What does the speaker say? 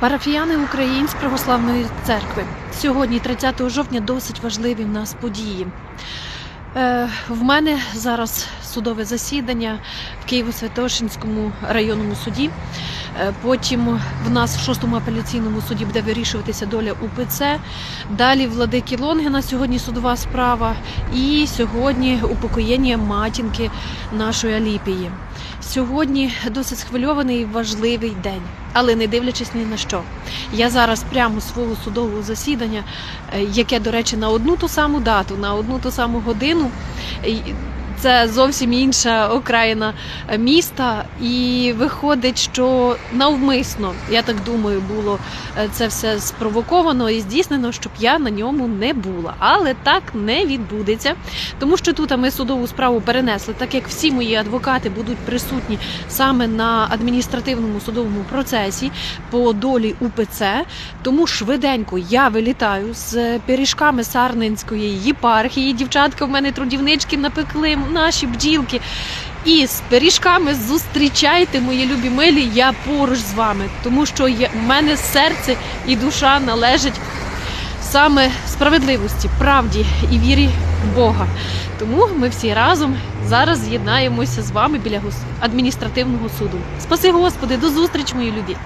Парафіяни Української православної церкви. Сьогодні, 30 жовтня, досить важливі в нас події. Е, в мене зараз судове засідання в Києво-Святошинському районному суді. Е, Потім в нас в шостому апеляційному суді буде вирішуватися доля УПЦ. Далі владики Лонгіна сьогодні судова справа. І сьогодні упокоєння матінки нашої Аліпії. Сьогодні досить схвильований і важливий день, але не дивлячись ні на що. Я зараз прямо свого судового засідання, е, яке, до речі, на одну ту саму дату, на одну ту саму годину. Це зовсім інша окраїна міста, і виходить, що навмисно, я так думаю, було е, це все спровоковано і здійснено, щоб я на ньому не була. Але так не відбудеться, тому що тут ми судову справу перенесли, так як всі мої адвокати будуть присутні саме на адміністративному судовому процесі по долі УПЦ. Тому швиденько я вилітаю з пиріжками Сарненської єпархії. Дівчатка в мене трудівнички напекли, наші бджілки. І з пиріжками зустрічайте, мої любі милі, я поруч з вами, тому що є, в мене серце і душа належать саме справедливості, правді і вірі в Бога. Тому ми всі разом зараз з'єднаємося з вами біля адміністративного суду. Спаси Господи, до зустрічі, мої любі!